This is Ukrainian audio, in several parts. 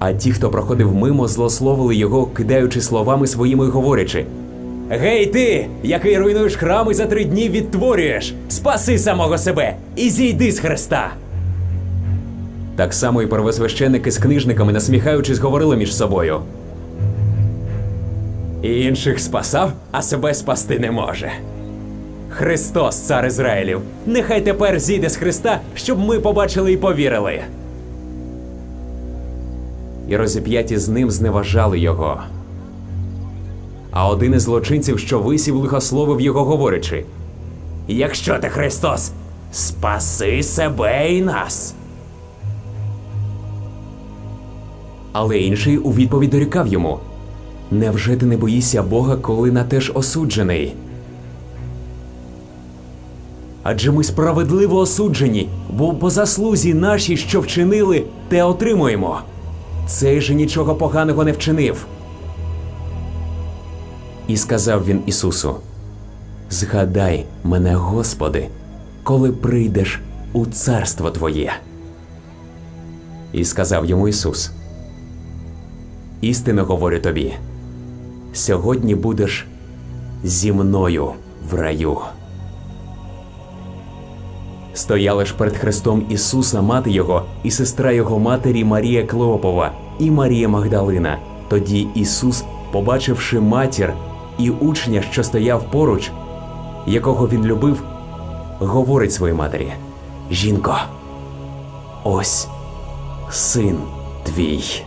А ті, хто проходив мимо, злословили його, кидаючи словами своїми говорячи. Гей ти, який руйнуєш храм і за три дні відтворюєш! Спаси самого себе і зійди з Христа! Так само і первосвященники з книжниками, насміхаючись, говорили між собою. І інших спасав, а себе спасти не може. Христос, цар Ізраїлів, нехай тепер зійде з Христа, щоб ми побачили і повірили. І розіп'яті з ним зневажали його. А один із злочинців, що висів, лихословив його, говорячи: Якщо ти Христос, спаси себе і нас. Але інший у відповідь дорікав йому: Невже ти не боїшся Бога, коли на те ж осуджений? Адже ми справедливо осуджені, бо по заслузі нашій, що вчинили, те отримуємо. Цей же нічого поганого не вчинив. І сказав він Ісусу: Згадай мене, Господи, коли прийдеш у царство Твоє. І сказав йому Ісус: Істинно говорю тобі, сьогодні будеш зі мною в раю. Стояли ж перед Христом Ісуса, мати Його, і сестра Його матері Марія Клеопова, і Марія Магдалина. Тоді Ісус, побачивши матір і учня, що стояв поруч, якого він любив, говорить своїй матері: Жінко, ось син твій.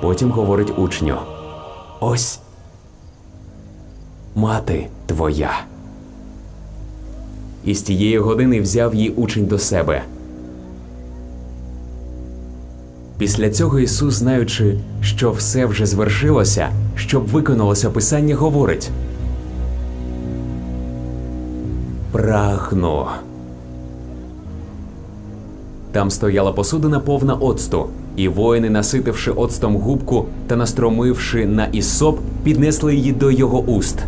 Потім говорить учню: Ось мати твоя. І з тієї години взяв її учень до себе. Після цього Ісус, знаючи, що все вже звершилося, щоб виконалося Писання, говорить: Прагну. Там стояла посудина повна оцту, і воїни, наситивши оцтом губку та настромивши на ісоп, піднесли її до його уст.